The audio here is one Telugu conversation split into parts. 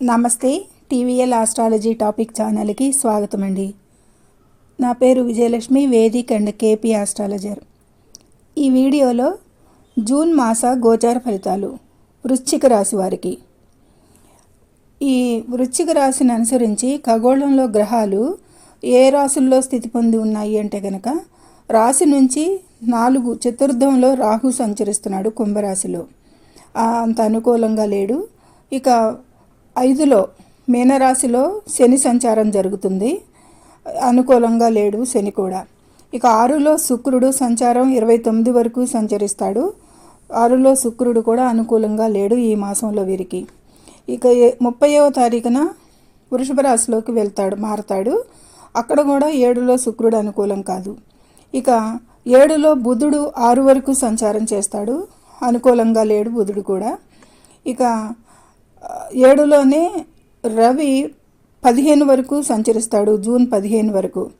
నమస్తే టీవీఎల్ ఆస్ట్రాలజీ టాపిక్ ఛానల్కి స్వాగతం అండి నా పేరు Vijayalakshmi vedic and KP astrologer. ఈ వీడియోలో జూన్ మాస గోచార ఫలితాలు వృశ్చిక రాశి వారికి. ఈ వృశ్చిక రాశిని అనుసరించి ఖగోళంలో గ్రహాలు ఏ రాశుల్లో స్థితి పొంది ఉన్నాయి అంటే కనుక రాశి నుంచి నాలుగు చతుర్థంలో రాహు సంచరిస్తున్నాడు కుంభరాశిలో. అంత అనుకూలంగా లేడు. ఇక ఐదులో మీనరాశిలో శని సంచారం జరుగుతుంది. అనుకూలంగా లేడు శని కూడా. ఇక ఆరులో శుక్రుడు సంచారం ఇరవై తొమ్మిది వరకు సంచరిస్తాడు. ఆరులో శుక్రుడు కూడా అనుకూలంగా లేడు ఈ మాసంలో వీరికి. ఇక ముప్పైవ తారీఖున వృషభ రాశిలోకి వెళ్తాడు మారతాడు. అక్కడ కూడా ఏడులో శుక్రుడు అనుకూలం కాదు. ఇక ఏడులో బుధుడు ఆరు వరకు సంచారం చేస్తాడు. అనుకూలంగా లేడు బుధుడు కూడా. ఇక ఏడులోనే రవి పదిహేను వరకు సంచరిస్తాడు జూన్ పదిహేను వరకు.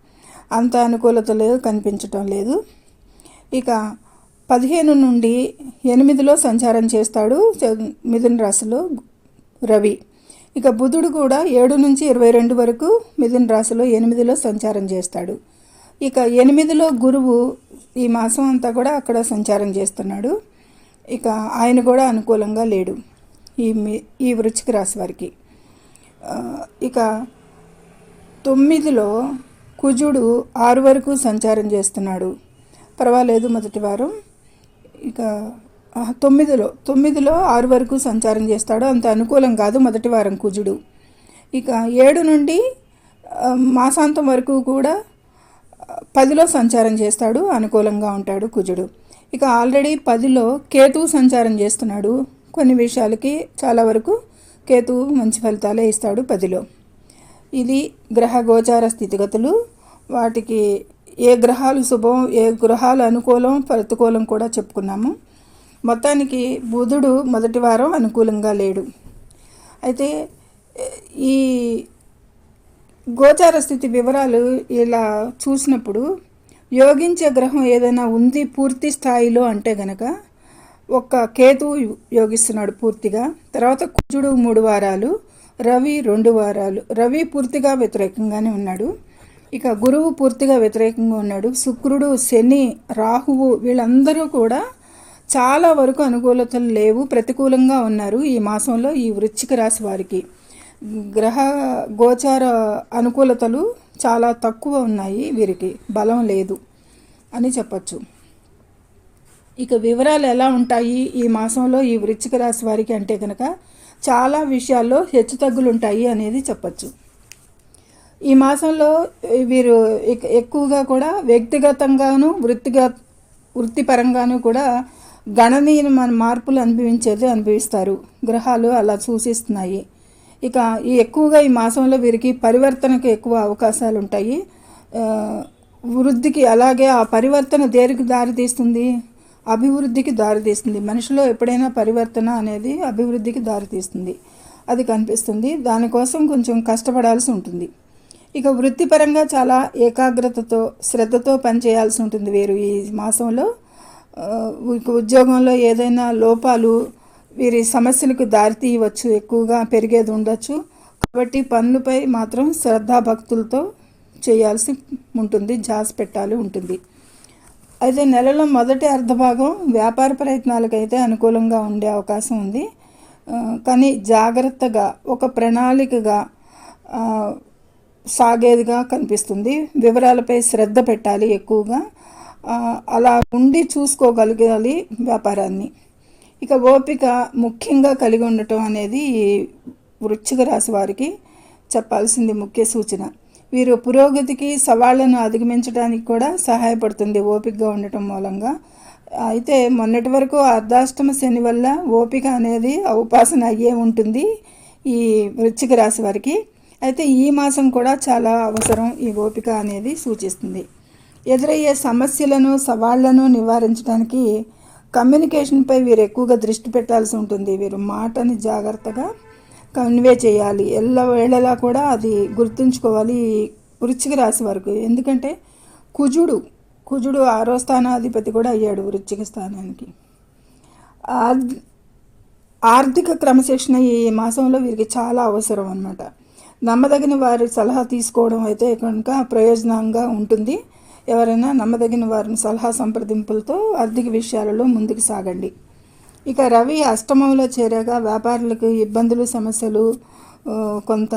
అంత అనుకూలతలు కనిపించటం లేదు. ఇక పదిహేను నుండి ఎనిమిదిలో సంచారం చేస్తాడు మిథున రాశిలో రవి. ఇక బుధుడు కూడా ఏడు నుంచి ఇరవై రెండు వరకు మిథున రాశిలో ఎనిమిదిలో సంచారం చేస్తాడు. ఇక ఎనిమిదిలో గురువు ఈ మాసం అంతా కూడా అక్కడ సంచారం చేస్తున్నాడు. ఇక ఆయన కూడా అనుకూలంగా లేడు. ఈ ఈ వృచ్చిక రాశి వారికి. ఇక తొమ్మిదిలో కుజుడు ఆరు వరకు సంచారం చేస్తున్నాడు. పర్వాలేదు మొదటి వారం. ఇక తొమ్మిదిలో తొమ్మిదిలో ఆరు వరకు సంచారం చేస్తాడు. అంత అనుకూలం కాదు మొదటి వారం కుజుడు. ఇక ఏడు నుండి మాసాంతం వరకు కూడా పదిలో సంచారం చేస్తాడు. అనుకూలంగా ఉంటాడు కుజుడు. ఇక ఆల్రెడీ పదిలో కేతువు సంచారం చేస్తున్నాడు. కొన్ని విషయాలకి చాలా వరకు కేతువు మంచి ఫలితాలే ఇస్తాడు పదిలో. ఇది గ్రహ గోచార స్థితిగతులు. వాటికి ఏ గ్రహాలు శుభం ఏ గ్రహాలు అనుకూలం ప్రతికూలం కూడా చెప్పుకున్నాము. మొత్తానికి బుధుడు మొదటి వారం అనుకూలంగా లేడు. అయితే ఈ గోచార స్థితి వివరాలు ఇలా చూసినప్పుడు యోగించే గ్రహం ఏదైనా ఉంది పూర్తి స్థాయిలో అంటే గనక ఒక్క కేతు యోగిస్తున్నాడు పూర్తిగా. తర్వాత కుజుడు మూడు వారాలు రవి రెండు వారాలు. రవి పూర్తిగా వ్యతిరేకంగానే ఉన్నాడు. ఇక గురువు పూర్తిగా వ్యతిరేకంగా ఉన్నాడు. శుక్రుడు శని రాహువు వీళ్ళందరూ కూడా చాలా వరకు అనుకూలతలు లేవు ప్రతికూలంగా ఉన్నారు ఈ మాసంలో ఈ వృశ్చిక రాశి వారికి. గ్రహ గోచార అనుకూలతలు చాలా తక్కువ ఉన్నాయి వీరికి. బలం లేదు అని చెప్పచ్చు. ఇక వివరాలు ఎలా ఉంటాయి ఈ మాసంలో ఈ వృచ్చిక రాశి వారికి అంటే కనుక చాలా విషయాల్లో హెచ్చుతగ్గులు ఉంటాయి అనేది చెప్పచ్చు. ఈ మాసంలో వీరు ఎక్కువగా కూడా వ్యక్తిగతంగాను వృత్తిగా వృత్తిపరంగాను కూడా గణనీయమైన మార్పులు అనుభవించేది అనుభవిస్తారు. గ్రహాలు అలా సూచిస్తున్నాయి. ఇక ఈ ఎక్కువగా ఈ మాసంలో వీరికి పరివర్తనకు ఎక్కువ అవకాశాలు ఉంటాయి. వృద్ధికి అలాగే ఆ పరివర్తన దేనికి దారితీస్తుంది? అభివృద్ధికి దారితీస్తుంది. మనిషిలో ఎప్పుడైనా పరివర్తన అనేది అభివృద్ధికి దారితీస్తుంది. అది కనిపిస్తుంది. దానికోసం కొంచెం కష్టపడాల్సి ఉంటుంది. ఇక వృత్తిపరంగా చాలా ఏకాగ్రతతో శ్రద్ధతో పనిచేయాల్సి ఉంటుంది వీరు. ఈ మాసంలో ఇక ఉద్యోగంలో ఏదైనా లోపాలు వీరి సమస్యలకు దారితీయవచ్చు ఎక్కువగా పెరిగేది ఉండొచ్చు. కాబట్టి పనులపై మాత్రం శ్రద్ధాభక్తులతో చేయాల్సి ఉంటుంది. జాస్ పెట్టాలి ఉంటుంది. అయితే నెలలో మొదటి అర్ధభాగం వ్యాపార ప్రయత్నాలకైతే అనుకూలంగా ఉండే అవకాశం ఉంది. కానీ జాగ్రత్తగా ఒక ప్రణాళికగా సాగేదిగా కనిపిస్తుంది. వివరాలపై శ్రద్ధ పెట్టాలి ఎక్కువగా. అలా ఉండి చూసుకోగలగాలి వ్యాపారాన్ని. ఇక ఓపిక ముఖ్యంగా కలిగి ఉండటం అనేది ఈ వృశ్చిక రాశి వారికి చెప్పాల్సింది ముఖ్య సూచన. వీరు పురోగతికి సవాళ్ళను అధిగమించడానికి కూడా సహాయపడుతుంది ఓపికగా ఉండటం మూలంగా. అయితే మొన్నటి వరకు అర్ధాష్టమ శని వల్ల ఓపిక అనేది ఉపాసన అయ్యే ఉంటుంది ఈ వృశ్చిక రాశి వారికి. అయితే ఈ మాసం కూడా చాలా అవసరం ఈ ఓపిక అనేది సూచిస్తుంది. ఎదురయ్యే సమస్యలను సవాళ్ళను నివారించడానికి కమ్యూనికేషన్పై వీరు ఎక్కువగా దృష్టి పెట్టాల్సి ఉంటుంది. వీరు మాటని జాగ్రత్తగా కన్వే చేయాలి. ఎల్ల వేళలా కూడా అది గుర్తుంచుకోవాలి ఈ వృశ్చిక రాశి వరకు. ఎందుకంటే కుజుడు కుజుడు ఆరో స్థానాధిపతి కూడా అయ్యాడు వృశ్చిక స్థానానికి. ఆర్థిక క్రమశిక్షణ ఈ మాసంలో వీరికి చాలా అవసరం అన్నమాట. నమ్మదగిన వారి సలహా తీసుకోవడం అయితే కనుక ప్రయోజనంగా ఉంటుంది. ఎవరైనా నమ్మదగిన వారిని సలహా సంప్రదింపులతో ఆర్థిక విషయాలలో ముందుకు సాగండి. ఇక రవి అష్టమంలో చేరాగా వ్యాపారులకు ఇబ్బందులు సమస్యలు కొంత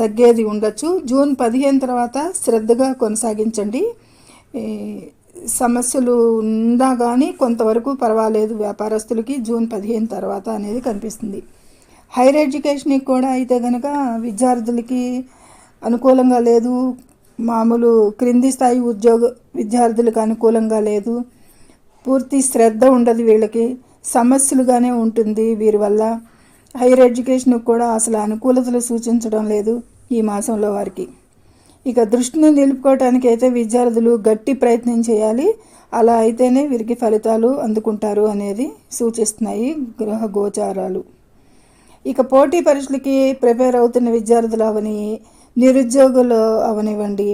తగ్గేది ఉండొచ్చు. జూన్ పదిహేను తర్వాత శ్రద్ధగా కొనసాగించండి. సమస్యలు ఉందా కానీ కొంతవరకు పర్వాలేదు వ్యాపారస్తులకి. జూన్ పదిహేను తర్వాత అనేది కనిపిస్తుంది. హైయర్ ఎడ్యుకేషన్కి కూడా అయితే కనుక విద్యార్థులకి అనుకూలంగా లేదు. మామూలు క్రింది స్థాయి ఉద్యోగ విద్యార్థులకు అనుకూలంగా లేదు. పూర్తి శ్రద్ధ ఉండదు వీళ్ళకి. సమస్యలుగానే ఉంటుంది. వీరి వల్ల హైయర్ ఎడ్యుకేషన్కు కూడా అసలు అనుకూలతలు సూచించడం లేదు ఈ మాసంలో వారికి. ఇక దృష్టిని నిలుపుకోవటానికి అయితే విద్యార్థులు గట్టి ప్రయత్నం చేయాలి. అలా అయితేనే వీరికి ఫలితాలు అందుకుంటారు అనేది సూచిస్తున్నాయి గ్రహ గోచారాలు. ఇక పోటీ పరీక్షలకి ప్రిపేర్ అవుతున్న విద్యార్థులు అవని నిరుద్యోగులు అవనివ్వండి.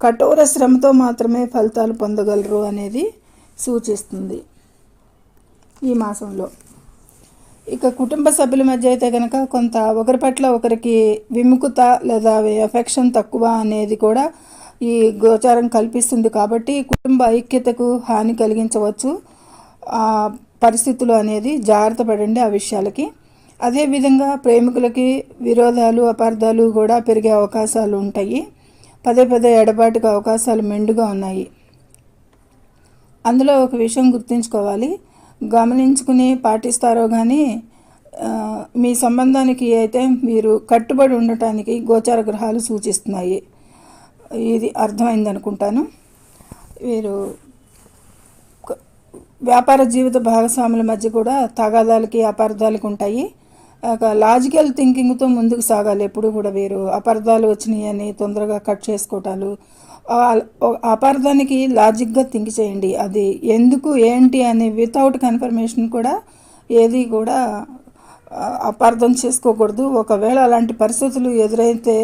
కఠోర శ్రమతో మాత్రమే ఫలితాలు పొందగలరు అనేది సూచిస్తుంది. ఈ మాసంలో. ఇక కుటుంబ సభ్యుల మధ్య అయితే కనుక కొంత ఒకరి పట్ల ఒకరికి విముఖత లేదా ఎఫెక్షన్ తక్కువ అనేది కూడా ఈ గోచారం కల్పిస్తుంది కాబట్టి కుటుంబ ఐక్యతకు హాని కలిగించవచ్చు. ఆ పరిస్థితులు అనేది జాగ్రత్త పడండి ఆ విషయాలకి. అదేవిధంగా ప్రేమికులకి విరోధాలు అపార్థాలు కూడా పెరిగే అవకాశాలు ఉంటాయి. పదే పదే ఎడబాటుకు అవకాశాలు మెండుగా ఉన్నాయి. అందులో ఒక విషయం గుర్తుంచుకోవాలి. గమనించుకుని పాటిస్తారో కానీ మీ సంబంధానికి అయితే మీరు కట్టుబడి ఉండటానికి గోచార గ్రహాలు సూచిస్తున్నాయి. ఇది అర్థమైంది అనుకుంటాను. వీరు వ్యాపార జీవిత భాగస్వాముల మధ్య కూడా తగాదాలకి అపార్థాలకి ఉంటాయి. ఒక లాజికల్ థింకింగ్తో ముందుకు సాగాలి. ఎప్పుడు కూడా వీరు అపార్థాలు వచ్చినాయి అని తొందరగా కట్ చేసుకోవటాలు అపార్థానికి లాజిక్గా థింక్ చేయండి. అది ఎందుకు ఏంటి అని వితౌట్ కన్ఫర్మేషన్ కూడా ఏది కూడా అపార్థం చేసుకోకూడదు. ఒకవేళ అలాంటి పరిస్థితులు ఎదురైతే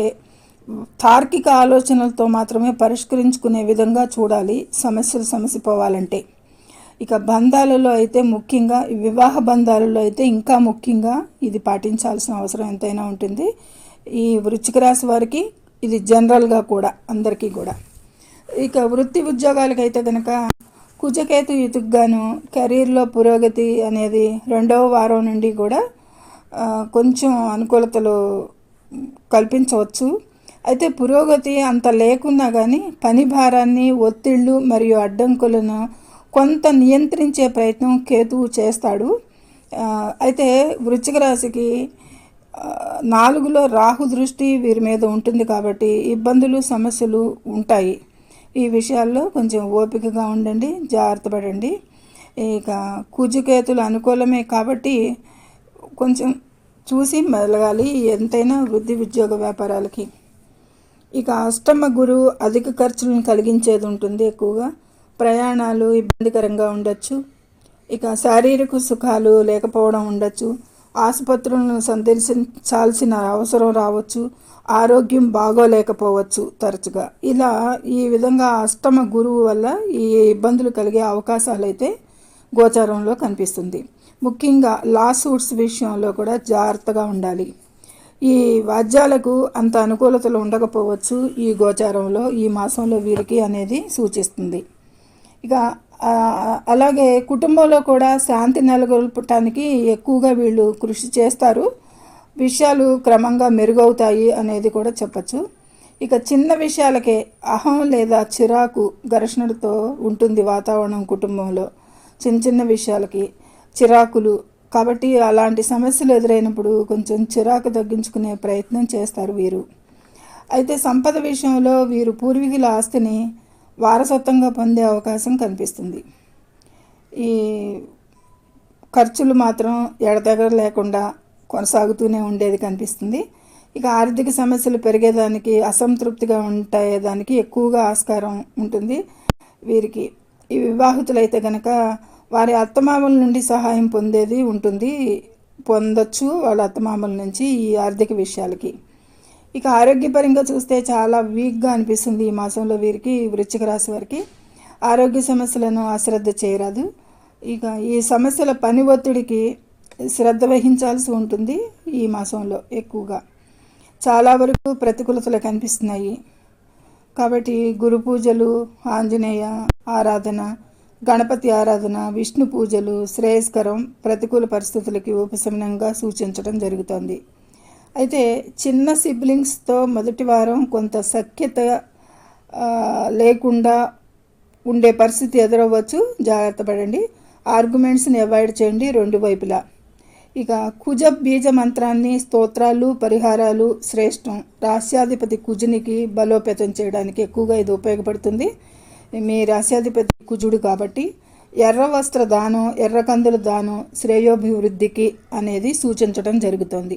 తార్కిక ఆలోచనలతో మాత్రమే పరిష్కరించుకునే విధంగా చూడాలి. సమస్యలు సమసిపోవాలంటే. ఇక బంధాలలో అయితే ముఖ్యంగా వివాహ బంధాలలో అయితే ఇంకా ముఖ్యంగా ఇది పాటించాల్సిన అవసరం ఎంతైనా ఉంటుంది. ఈ వృచ్చిక రాశి వారికి ఇది జనరల్గా కూడా అందరికీ కూడా. ఇక వృత్తి ఉద్యోగాలకైతే కనుక కుజకేతు యుతుగ్గాను కెరీర్లో పురోగతి అనేది రెండవ వారం నుండి కూడా కొంచెం అనుకూలతలు కల్పించవచ్చు. అయితే పురోగతి అంత లేకున్నా కానీ పని భారాన్ని ఒత్తిళ్ళు మరియు అడ్డంకులను కొంత నియంత్రించే ప్రయత్నం కేతువు చేస్తాడు. అయితే వృశ్చిక రాశికి నాలుగులో రాహు దృష్టి వీరి మీద ఉంటుంది కాబట్టి ఇబ్బందులు సమస్యలు ఉంటాయి. ఈ విషయాల్లో కొంచెం ఓపికగా ఉండండి జాగ్రత్త పడండి ఇక కుజుకేతులు అనుకూలమే కాబట్టి కొంచెం చూసి మెలగాలి ఎంతైనా వృద్ధి ఉద్యోగ వ్యాపారాలకి. ఇక అష్టమ గురు అధిక ఖర్చులను కలిగించేది ఉంటుంది ఎక్కువగా. ప్రయాణాలు ఇబ్బందికరంగా ఉండొచ్చు. ఇక శారీరక సుఖాలు లేకపోవడం ఉండొచ్చు. ఆసుపత్రులను సందర్శించాల్సిన అవసరం రావచ్చు ఆరోగ్యం బాగోలేకపోవచ్చు తరచుగా. ఇలా ఈ విధంగా అష్టమ గురువు వల్ల ఈ ఇబ్బందులు కలిగే అవకాశాలు అయితే గోచారంలో కనిపిస్తుంది. ముఖ్యంగా లా సూట్స్ విషయంలో కూడా జాగ్రత్తగా ఉండాలి. ఈ వాద్యాలకు అంత అనుకూలతలు ఉండకపోవచ్చు ఈ గోచారంలో ఈ మాసంలో వీరికి అనేది సూచిస్తుంది. ఇక అలాగే కుటుంబంలో కూడా శాంతి నెలకొల్పటానికి ఎక్కువగా వీళ్ళు కృషి చేస్తారు. విషయాలు క్రమంగా మెరుగవుతాయి అనేది కూడా చెప్పచ్చు. ఇక చిన్న విషయాలకే అహం లేదా చిరాకు ఘర్షణలతో ఉంటుంది వాతావరణం కుటుంబంలో. చిన్న చిన్న విషయాలకి చిరాకులు. కాబట్టి అలాంటి సమస్యలు ఎదురైనప్పుడు కొంచెం చిరాకు తగ్గించుకునే ప్రయత్నం చేస్తారు వీరు. అయితే సంపద విషయంలో వీరు పూర్వీకుల ఆస్తిని వారసత్వంగా పొందే అవకాశం కనిపిస్తుంది. ఈ ఖర్చులు మాత్రం ఎడతెగర లేకుండా కొనసాగుతూనే ఉండేది కనిపిస్తుంది. ఇక ఆర్థిక సమస్యలు పెరిగేదానికి అసంతృప్తిగా ఉండేదానికి ఎక్కువగా ఆస్కారం ఉంటుంది వీరికి. ఈ వివాహితులైతే కనుక వారి అత్తమామల నుండి సహాయం పొందేది ఉంటుంది పొందొచ్చు వాళ్ళ అత్తమామల నుంచి ఈ ఆర్థిక విషయాలకి. ఇక ఆరోగ్యపరంగా చూస్తే చాలా వీక్గా అనిపిస్తుంది ఈ మాసంలో వీరికి వృశ్చిక రాశి వారికి. ఆరోగ్య సమస్యలను అశ్రద్ధ చేయరాదు. ఇక ఈ సమస్యల పని ఒత్తిడికి శ్రద్ధ వహించాల్సి ఉంటుంది ఈ మాసంలో ఎక్కువగా. చాలా వరకు ప్రతికూలతలు కనిపిస్తున్నాయి. కాబట్టి గురు పూజలు ఆంజనేయ ఆరాధన గణపతి ఆరాధన విష్ణు పూజలు శ్రేయస్కరం ప్రతికూల పరిస్థితులకి ఉపశమనంగా సూచించడం జరుగుతుంది. అయితే చిన్న సిబ్లింగ్స్తో మొదటి వారం కొంత సఖ్యత లేకుండా ఉండే పరిస్థితి ఎదురవ్వచ్చు. జాగ్రత్త పడండి. ఆర్గ్యుమెంట్స్ని అవాయిడ్ చేయండి రెండు వైపులా. ఇక కుజ బీజ మంత్రాన్ని స్తోత్రాలు పరిహారాలు శ్రేష్టం. రాస్యాధిపతి కుజునికి బలోపేతం చేయడానికి ఎక్కువగా ఇది ఉపయోగపడుతుంది. మీ రాస్యాధిపతి కుజుడు కాబట్టి ఎర్ర వస్త్ర దానం ఎర్ర కందుల దానం శ్రేయోభివృద్ధికి అనేది సూచించడం జరుగుతుంది.